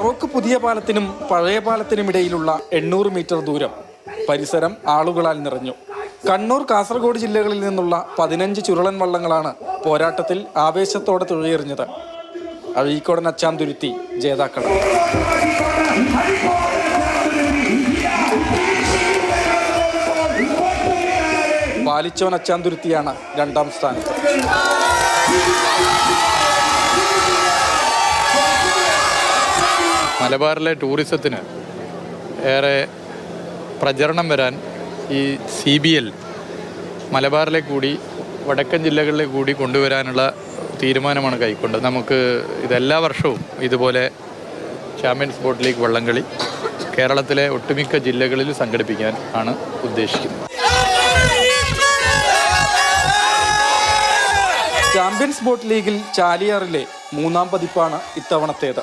പുതിയ പാലത്തിനും പഴയ പാലത്തിനും ഇടയിലുള്ള എണ്ണൂറ് മീറ്റർ ദൂരം പരിസരം ആളുകളാൽ നിറഞ്ഞു. കണ്ണൂർ കാസർഗോഡ് ജില്ലകളിൽ നിന്നുള്ള പതിനഞ്ച് ചുരുളൻ വള്ളങ്ങളാണ് പോരാട്ടത്തിൽ ആവേശത്തോടെ തുഴയെറിഞ്ഞത്. അഴീക്കോടൻ അച്ചാന്തുരുത്തി ജേതാക്കൾ പാലിച്ചോൻ അച്ചാന്തുരുത്തിയാണ് രണ്ടാം സ്ഥാനത്ത് മലബാറിലെ ടൂറിസത്തിന് ഏറെ പ്രചരണം വരാൻ ഈ സി ബി എൽ മലബാറിലെ കൂടി വടക്കൻ ജില്ലകളിലെ കൂടി കൊണ്ടുവരാനുള്ള തീരുമാനമാണ് കൈക്കൊണ്ടത്. നമുക്ക് ഇതെല്ലാ വർഷവും ഇതുപോലെ ചാമ്പ്യൻസ് ബോട്ട് ലീഗ് വള്ളംകളി കേരളത്തിലെ ഒട്ടുമിക്ക ജില്ലകളിൽ സംഘടിപ്പിക്കാൻ ആണ് ഉദ്ദേശിക്കുന്നത്. ചാമ്പ്യൻസ് ബോട്ട് ലീഗിൽ ചാലിയാറിലെ മൂന്നാം പതിപ്പാണ് ഇത്തവണത്തേത്.